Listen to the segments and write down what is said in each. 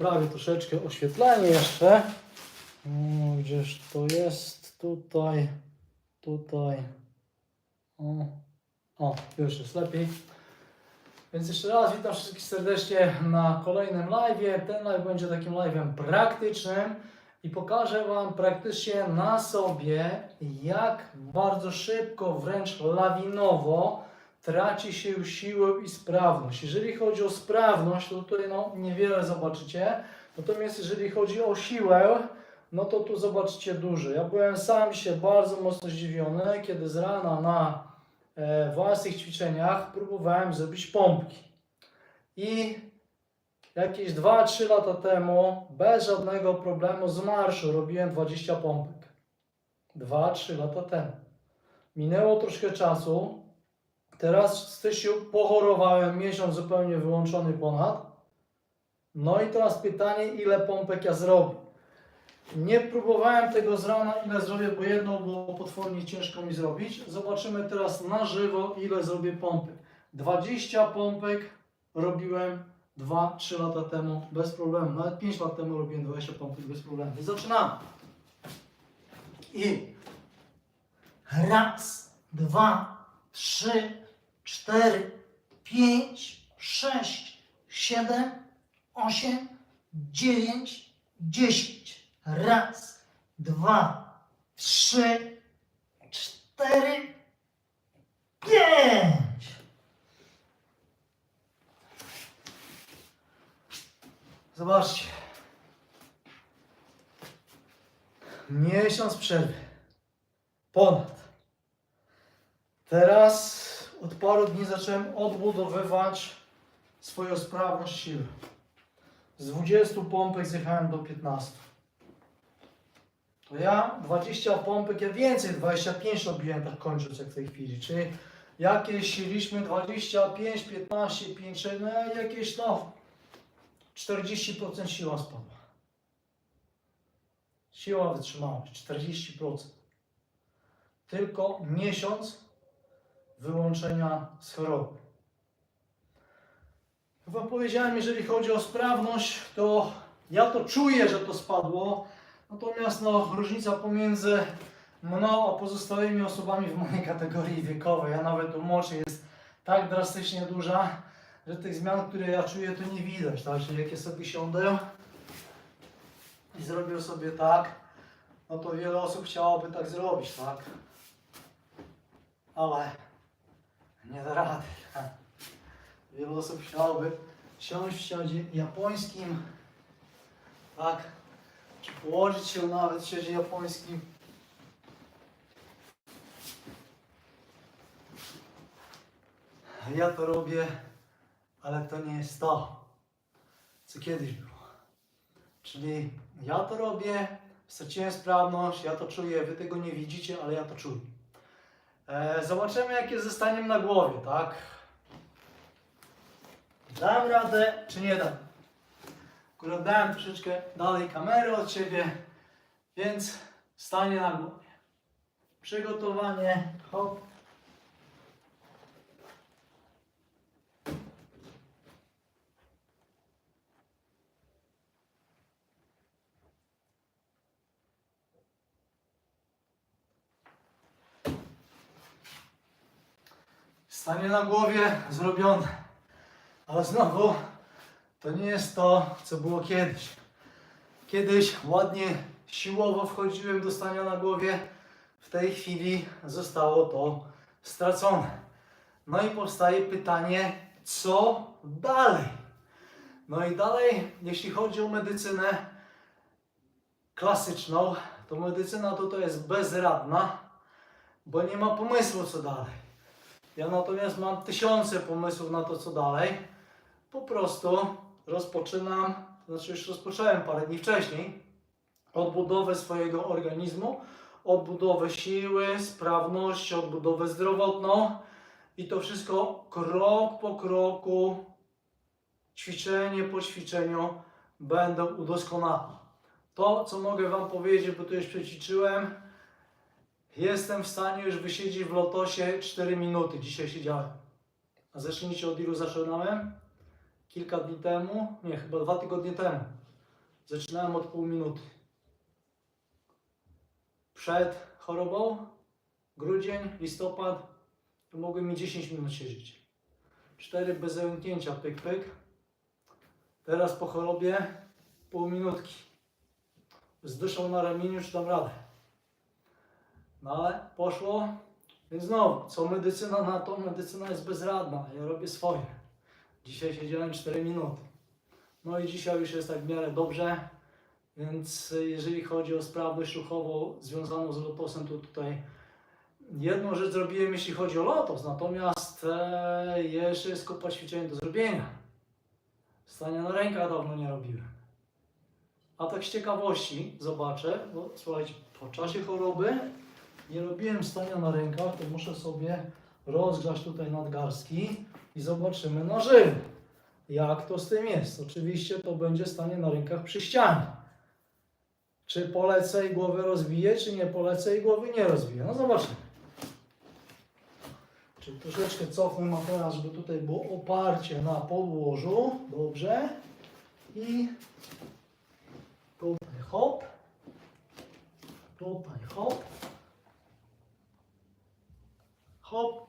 Prawie troszeczkę oświetlenie jeszcze. O, gdzież to jest? Tutaj, tutaj. O, o, już jest lepiej. Więc jeszcze raz witam wszystkich serdecznie na kolejnym live'ie. Ten live będzie takim live'em praktycznym i pokażę Wam praktycznie na sobie, jak bardzo szybko, wręcz lawinowo traci się siłę i sprawność. Jeżeli chodzi o sprawność, to tutaj no, niewiele zobaczycie. Natomiast jeżeli chodzi o siłę, no to tu zobaczycie dużo. Ja byłem sam się bardzo mocno zdziwiony, kiedy z rana na e, własnych ćwiczeniach próbowałem zrobić pompki. I jakieś 2-3 lata temu bez żadnego problemu z marszu robiłem 20 pompek. 2-3 lata temu. Minęło troszkę czasu. Teraz w styczniu pochorowałem, miesiąc zupełnie wyłączony ponad. No i teraz pytanie, ile pompek ja zrobię. Nie próbowałem tego z rana, ile zrobię, bo jedno było potwornie ciężko mi zrobić. Zobaczymy teraz na żywo, ile zrobię pompek. 20 pompek robiłem 2-3 lata temu bez problemu. Nawet 5 lat temu robiłem 20 pompek bez problemu. I zaczynamy. I raz, dwa, trzy, cztery, pięć, sześć, siedem, osiem, dziewięć, dziesięć. Raz, dwa, trzy, cztery, pięć. Zobaczcie. Miesiąc przerwy. Ponad. Teraz od paru dni zacząłem odbudowywać swoją sprawność siły. Z 20 pompek zjechałem do 15. To ja 20 pompek, ja więcej, 25 robiłem tak kończąc jak w tej chwili. Czyli jakieś sieliśmy 25, 15, 5, no jakieś no 40% siła spadła. Siła wytrzymałość 40%. Tylko miesiąc wyłączenia z choroby. Wam powiedziałem, jeżeli chodzi o sprawność, to ja to czuję, że to spadło. Natomiast no, różnica pomiędzy mną a pozostałymi osobami w mojej kategorii wiekowej, a nawet u młodszych jest tak drastycznie duża, że tych zmian, które ja czuję, to nie widać. Tak? Czyli jak ja sobie siądę i zrobię sobie tak, no to wiele osób chciałoby tak zrobić, tak? Ale nie da rady. Wiele osób chciałoby siąść w siodzie japońskim, tak? Czy położyć się nawet w siodzie japońskim. Ja to robię, ale to nie jest to, co kiedyś było. Czyli ja to robię, straciłem sprawność, ja to czuję, wy tego nie widzicie, ale ja to czuję. E, zobaczymy, jak jest ze staniem na głowie, tak? Dam radę, czy nie dam? Akurat dałem troszeczkę dalej kamery od siebie, więc stanie na głowie. Przygotowanie, hop. Stanie na głowie zrobione. Ale znowu to nie jest to, co było kiedyś. Kiedyś ładnie siłowo wchodziłem do stania na głowie. W tej chwili zostało to stracone. No i powstaje pytanie, co dalej? No i dalej, jeśli chodzi o medycynę klasyczną, to medycyna tutaj jest bezradna, bo nie ma pomysłu, co dalej. Ja natomiast mam tysiące pomysłów na to, co dalej. Po prostu rozpoczynam, znaczy już rozpocząłem parę dni wcześniej, odbudowę swojego organizmu, odbudowę siły, sprawności, odbudowę zdrowotną i to wszystko krok po kroku, ćwiczenie po ćwiczeniu będę udoskonalał. To, co mogę Wam powiedzieć, bo to już przećwiczyłem, Jestem w stanie już wysiedzieć w lotosie 4 minuty. Dzisiaj siedziałem. A zacznijcie od ilu zaczynałem? Kilka dni temu? Nie, chyba dwa tygodnie temu. zaczynałem od pół minuty. Przed chorobą, grudzień, listopad, to mogłem mi 10 minut siedzieć. 4 bez zająknięcia, pyk, pyk. Teraz po chorobie pół minutki. Z dyszą na ramieniu czy dam radę. No ale poszło. Więc znowu, co medycyna na to? Medycyna jest bezradna. Ja robię swoje. Dzisiaj siedziałem 4 minuty. No i dzisiaj już jest tak w miarę dobrze. Więc jeżeli chodzi o sprawność ruchową związaną z lotosem, to tutaj jedną rzecz zrobiłem, jeśli chodzi o lotos. Natomiast e, jeszcze jest kupa ćwiczeń do zrobienia. Stania na rękach dawno nie robiłem. A tak z ciekawości zobaczę, bo słuchajcie, po czasie choroby nie robiłem stania na rękach, to muszę sobie rozgrzać tutaj nadgarstki i zobaczymy na żywo, jak to z tym jest. Oczywiście to będzie stanie na rękach przy ścianie. Czy polecę i głowę rozbiję, czy nie polecę i głowy nie rozbiję. No zobaczymy. Czyli troszeczkę cofnę materiał, żeby tutaj było oparcie na podłożu. Dobrze. I tutaj hop. Tutaj hop. Hop.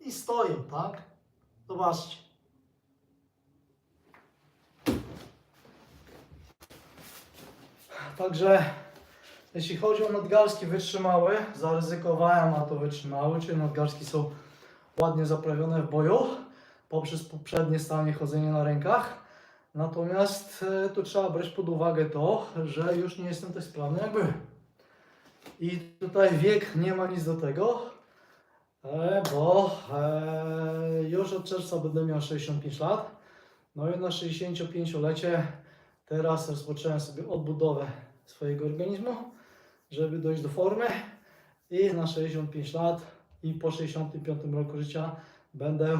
I stoję, tak? Zobaczcie. Także jeśli chodzi o nadgarstki wytrzymałe, zaryzykowałem, a to wytrzymały, czyli nadgarstki są ładnie zaprawione w boju poprzez poprzednie stanie chodzenie na rękach. Natomiast e, tu trzeba brać pod uwagę to, że już nie jestem tak sprawny jak byłem. I tutaj wiek nie ma nic do tego, bo e, już od czerwca będę miał 65 lat. No i na 65-lecie teraz rozpocząłem sobie odbudowę swojego organizmu, żeby dojść do formy i na 65 lat i po 65 roku życia będę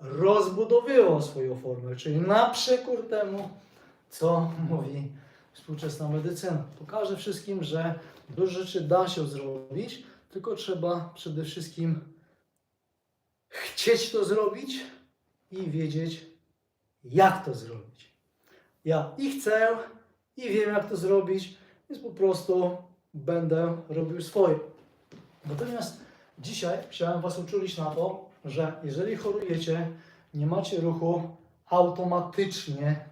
rozbudowywał swoją formę, czyli na przekór temu, co mówi współczesna medycyna. Pokażę wszystkim, że dużo rzeczy da się zrobić, tylko trzeba przede wszystkim chcieć to zrobić i wiedzieć, jak to zrobić. Ja i chcę, i wiem, jak to zrobić, więc po prostu będę robił swoje. Natomiast dzisiaj chciałem Was uczulić na to, że jeżeli chorujecie, nie macie ruchu, automatycznie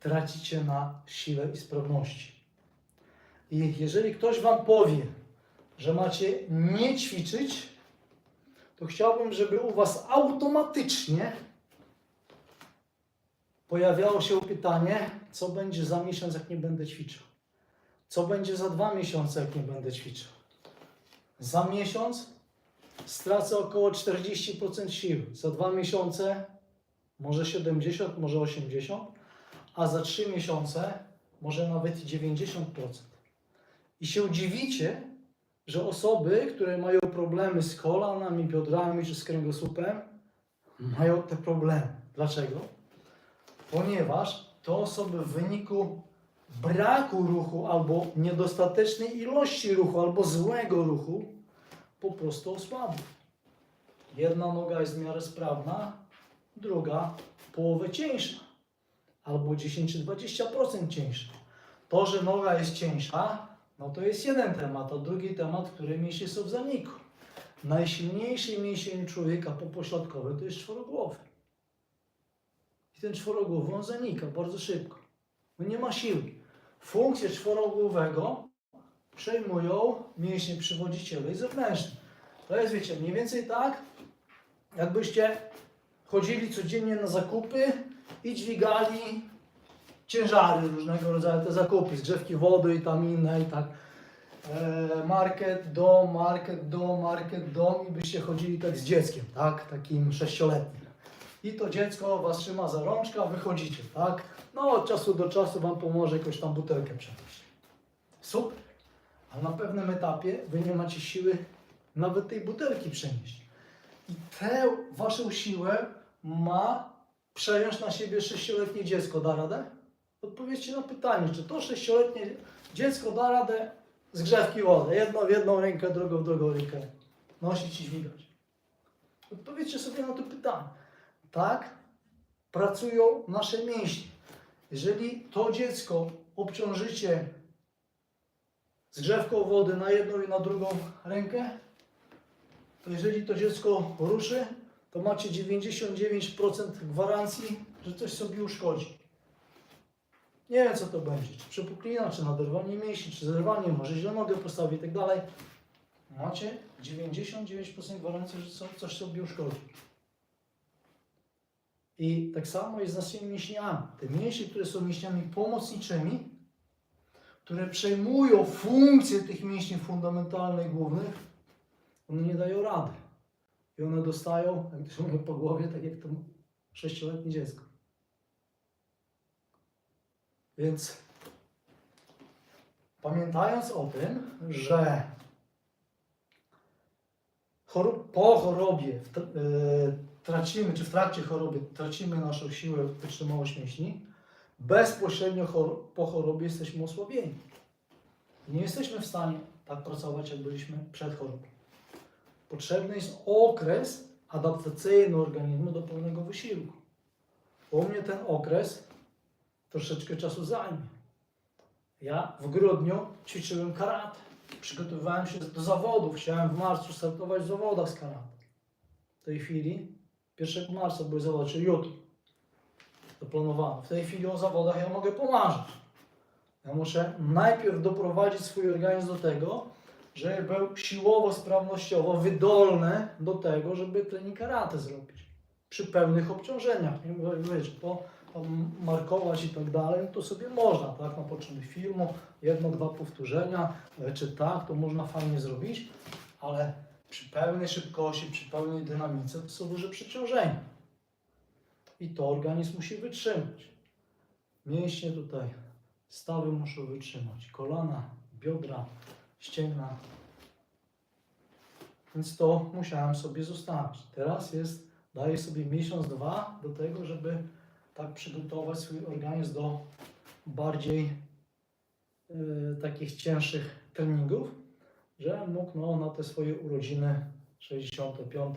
tracicie na sile i sprawności. I jeżeli ktoś Wam powie, że macie nie ćwiczyć, to chciałbym, żeby u Was automatycznie pojawiało się pytanie, co będzie za miesiąc, jak nie będę ćwiczył. Co będzie za dwa miesiące, jak nie będę ćwiczył. Za miesiąc stracę około 40% sił. Za dwa miesiące może 70, może 80, a za trzy miesiące może nawet i 90%. I się dziwicie, że osoby, które mają problemy z kolanami, biodrami czy z kręgosłupem, mają te problemy. Dlaczego? Ponieważ to osoby w wyniku braku ruchu albo niedostatecznej ilości ruchu albo złego ruchu po prostu osłabły. Jedna noga jest w miarę sprawna, druga połowę cieńsza, albo 10 czy 20% cieńsza. To, że noga jest cieńsza, no to jest jeden temat, a drugi temat, który mięśnie są w zaniku. Najsilniejszy mięsień człowieka popośladkowy to jest czworogłowy. I ten czworogłowy on zanika bardzo szybko. On nie ma siły. Funkcję czworogłowego przejmują mięśnie przywodziciele i zewnętrzne. To jest, wiecie, mniej więcej tak, jakbyście chodzili codziennie na zakupy i dźwigali ciężary różnego rodzaju, te zakupy, zgrzewki wody i tam inne i tak. E, market, dom, market, dom, market, dom i byście chodzili tak z dzieckiem, tak, takim sześcioletnim. I to dziecko was trzyma za rączkę, a wychodzicie, tak? No od czasu do czasu wam pomoże jakąś tam butelkę przenieść. Super. Ale na pewnym etapie wy nie macie siły nawet tej butelki przenieść. I tę waszą siłę ma przejąć na siebie sześcioletnie dziecko. Da radę? Odpowiedzcie na pytanie, czy to sześcioletnie dziecko da radę z grzewki wody, jedno w jedną rękę, drugą w drugą rękę nosić i dźwigać. Odpowiedzcie sobie na to pytanie. Tak pracują nasze mięśnie. Jeżeli to dziecko obciążycie zgrzewką wody na jedną i na drugą rękę, to jeżeli to dziecko ruszy, to macie 99% gwarancji, że coś sobie uszkodzi. Nie wiem co to będzie, czy przepuklina, czy naderwanie mięśni, czy zerwanie, może źle nogę postawi i tak dalej. Macie 99% gwarancji, że co- coś sobie uszkodzi. I tak samo jest z naszymi mięśniami. Te mięśnie, które są mięśniami pomocniczymi, które przejmują funkcję tych mięśni fundamentalnych, głównych, one nie dają rady. I one dostają, jak to się mówi, po głowie, tak jak to sześcioletnie dziecko. Więc pamiętając o tym, że po chorobie e, tracimy, czy w trakcie choroby tracimy naszą siłę, wytrzymałość mięśni, bezpośrednio po chorobie jesteśmy osłabieni. Nie jesteśmy w stanie tak pracować, jak byliśmy przed chorobą. Potrzebny jest okres adaptacyjny organizmu do pełnego wysiłku. U mnie ten okres troszeczkę czasu zajmie. Ja w grudniu ćwiczyłem karate. Przygotowywałem się do zawodów. Chciałem w marcu startować w zawodach z karate. W tej chwili 1 marca były zawody, czyli jutro. Zaplanowano. W tej chwili o zawodach ja mogę pomarzyć. Ja muszę najpierw doprowadzić swój organizm do tego, żeby był siłowo, sprawnościowo wydolny do tego, żeby trening karate zrobić. Przy pełnych obciążeniach. Nie mówię, to markować i tak dalej, to sobie można, tak, na potrzeby filmu, jedno, dwa powtórzenia, e, czy tak, to można fajnie zrobić, ale przy pełnej szybkości, przy pełnej dynamice to są duże przeciążenia. I to organizm musi wytrzymać. Mięśnie tutaj, stawy muszą wytrzymać, kolana, biodra, ścięgna. Więc to musiałem sobie zostawić. Teraz jest, daję sobie miesiąc, dwa do tego, żeby tak przygotować swój organizm do bardziej y, takich cięższych treningów, że mógł no, na te swoje urodziny 65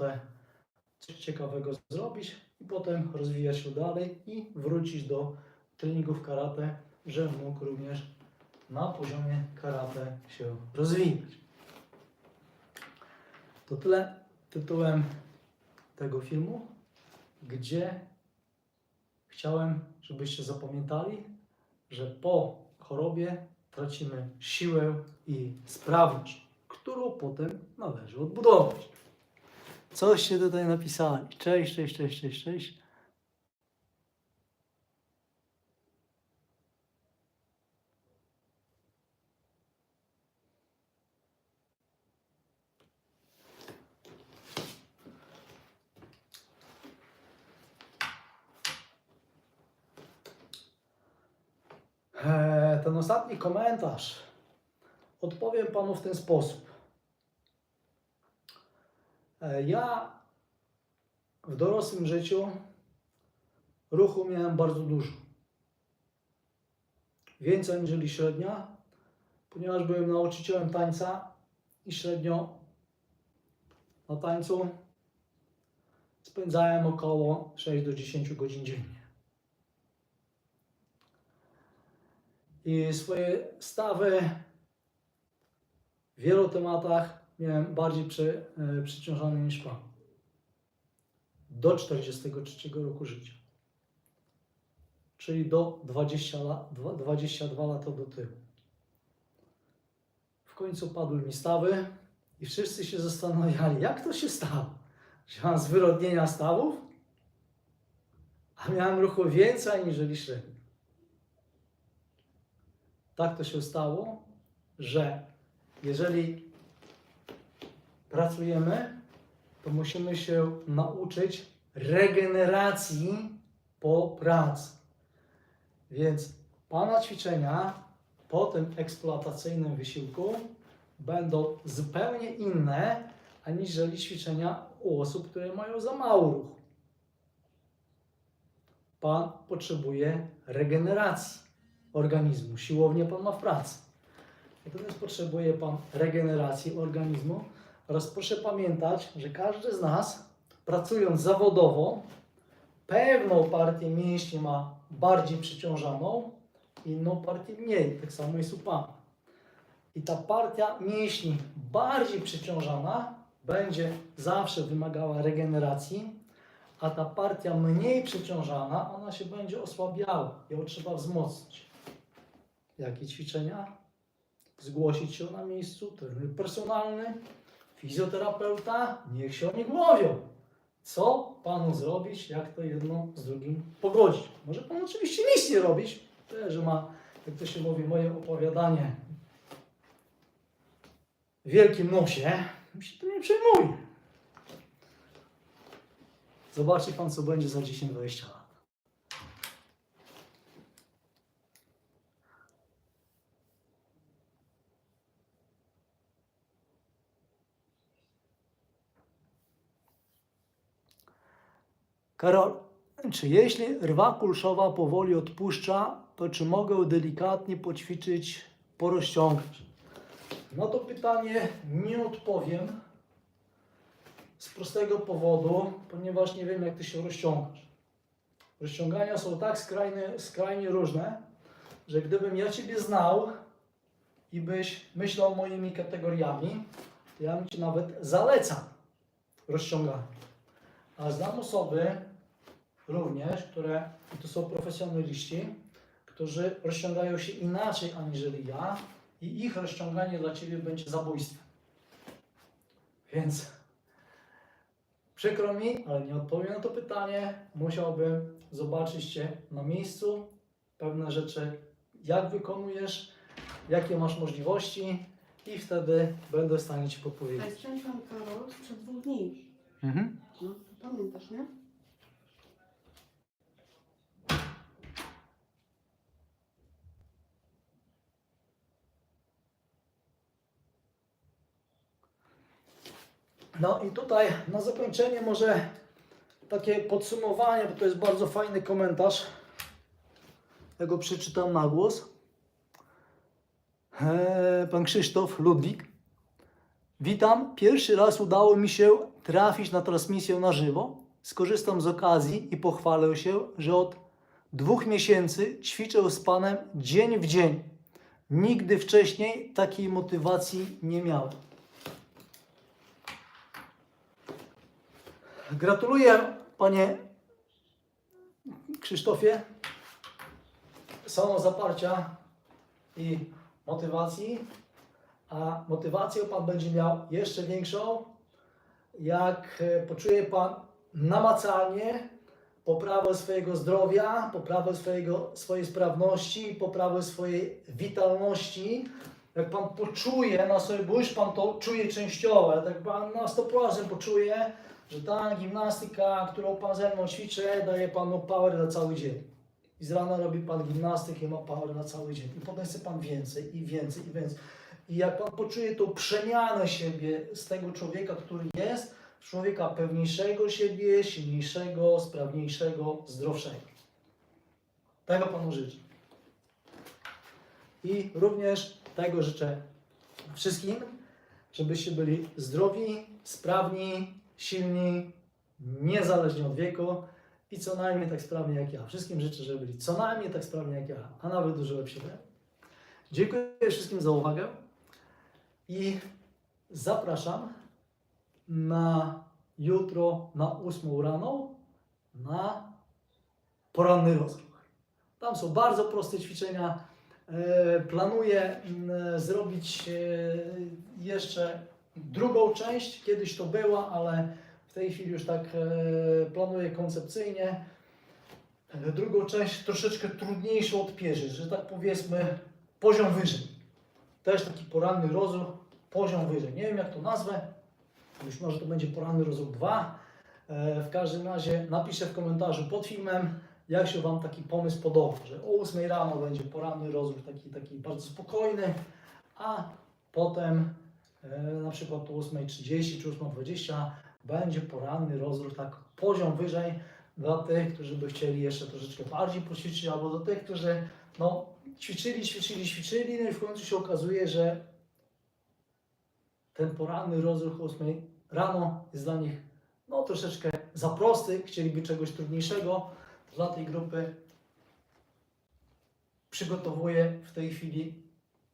coś ciekawego zrobić i potem rozwijać się dalej i wrócić do treningów karate, że mógł również na poziomie karate się rozwijać. To tyle tytułem tego filmu, gdzie chciałem, żebyście zapamiętali, że po chorobie tracimy siłę i sprawność, którą potem należy odbudować. Coście tutaj napisali. Cześć, cześć, cześć, cześć, cześć. Eee, Ten ostatni komentarz odpowiem panu w ten sposób. E, Ja w dorosłym życiu ruchu miałem bardzo dużo. Więcej aniżeli średnia, ponieważ byłem nauczycielem tańca i średnio na tańcu spędzałem około 6 do 10 godzin dziennie. I swoje stawy w wielu tematach miałem bardziej przy, e, niż pan. Do 43 roku życia. Czyli do 20 lat, dwa- 22 lata do tyłu. W końcu padły mi stawy i wszyscy się zastanawiali, jak to się stało, że mam zwyrodnienia stawów, a miałem ruchu więcej aniżeli średnio. Tak to się stało, że jeżeli pracujemy, to musimy się nauczyć regeneracji po pracy. Więc Pana ćwiczenia po tym eksploatacyjnym wysiłku będą zupełnie inne, aniżeli ćwiczenia u osób, które mają za mało ruchu. Pan potrzebuje regeneracji organizmu. Siłownie Pan ma w pracy. Natomiast potrzebuje Pan regeneracji organizmu oraz proszę pamiętać, że każdy z nas pracując zawodowo pewną partię mięśni ma bardziej przeciążaną, inną partię mniej. Tak samo jest u Pana. I ta partia mięśni bardziej przeciążana będzie zawsze wymagała regeneracji, a ta partia mniej przeciążana, ona się będzie osłabiała. Ją trzeba wzmocnić. Jakie ćwiczenia? Zgłosić się na miejscu, trener personalny, fizjoterapeuta, niech się oni głowią. Co panu zrobić, jak to jedno z drugim pogodzić? Może pan oczywiście nic nie robić, tyle, że ma, jak to się mówi, moje opowiadanie w wielkim nosie, mi się to nie przejmuje. Zobaczy pan, co będzie za 10-20 lat. Karol, czy jeśli rwa kulszowa powoli odpuszcza, to czy mogę delikatnie poćwiczyć, porozciągać? Na to pytanie nie odpowiem z prostego powodu, ponieważ nie wiem, jak ty się rozciągasz. Rozciągania są tak skrajnie, skrajnie różne, że gdybym ja Ciebie znał i byś myślał moimi kategoriami, to ja bym Ci nawet zalecał rozciąganie. A znam osoby również, które, to są profesjonaliści, którzy rozciągają się inaczej aniżeli ja i ich rozciąganie dla Ciebie będzie zabójstwem. Więc przykro mi, ale nie odpowiem na to pytanie. Musiałbym zobaczyć Cię na miejscu, pewne rzeczy, jak wykonujesz, jakie masz możliwości i wtedy będę w stanie Ci A podpowiedzieć. jest ten pan Karol sprzed dwóch dni. Mhm. No, to pamiętasz, nie? No i tutaj na zakończenie może takie podsumowanie, bo to jest bardzo fajny komentarz. Ja go przeczytam na głos. Eee, Pan Krzysztof Ludwik. Witam. Pierwszy raz udało mi się trafić na transmisję na żywo. Skorzystam z okazji i pochwalę się, że od dwóch miesięcy ćwiczę z Panem dzień w dzień. Nigdy wcześniej takiej motywacji nie miałem. Gratuluję, panie Krzysztofie, samozaparcia i motywacji. A motywację pan będzie miał jeszcze większą, jak e, poczuje pan namacalnie poprawę swojego zdrowia, poprawę swojego, swojej sprawności, poprawę swojej witalności. Jak pan poczuje na sobie, bo już pan to czuje częściowo, tak pan na 100% poczuje, że ta gimnastyka, którą Pan ze mną ćwiczy, daje Panu power na cały dzień. I z rana robi Pan gimnastykę i ma power na cały dzień. I potem chce Pan więcej i więcej i więcej. I jak Pan poczuje tą przemianę siebie z tego człowieka, który jest, w człowieka pewniejszego siebie, silniejszego, sprawniejszego, zdrowszego. Tego Panu życzę. I również tego życzę wszystkim, żebyście byli zdrowi, sprawni, silni, niezależnie od wieku i co najmniej tak sprawni jak ja. Wszystkim życzę, żeby byli co najmniej tak sprawni jak ja, a nawet dużo lepsi. Dziękuję wszystkim za uwagę i zapraszam na jutro na 8 rano na poranny rozruch. Tam są bardzo proste ćwiczenia. E, Planuję mm, zrobić e, jeszcze drugą część. Kiedyś to była, ale w tej chwili już tak e, planuję koncepcyjnie. E, Drugą część troszeczkę trudniejszą od pierwszej, że tak powiedzmy poziom wyżej. Też taki poranny rozruch, poziom wyżej. Nie wiem jak to nazwę, być może to będzie poranny rozruch 2. E, W każdym razie napiszę w komentarzu pod filmem, jak się Wam taki pomysł podoba, że o 8 rano będzie poranny rozruch taki, taki bardzo spokojny, a potem na przykład o 8.30 czy 8.20 będzie poranny rozruch, tak poziom wyżej dla tych, którzy by chcieli jeszcze troszeczkę bardziej poćwiczyć, albo do tych, którzy no, ćwiczyli, ćwiczyli, ćwiczyli, no i w końcu się okazuje, że ten poranny rozruch o 8 rano jest dla nich no, troszeczkę za prosty, chcieliby czegoś trudniejszego. Dla tej grupy przygotowuję w tej chwili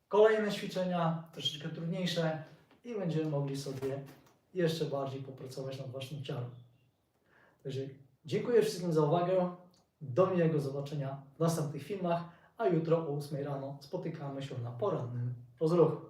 kolejne ćwiczenia, troszeczkę trudniejsze i będziemy mogli sobie jeszcze bardziej popracować nad Waszym ciałem. Także dziękuję wszystkim za uwagę. Do miłego zobaczenia w następnych filmach, a jutro o 8 rano spotykamy się na porannym rozruchu.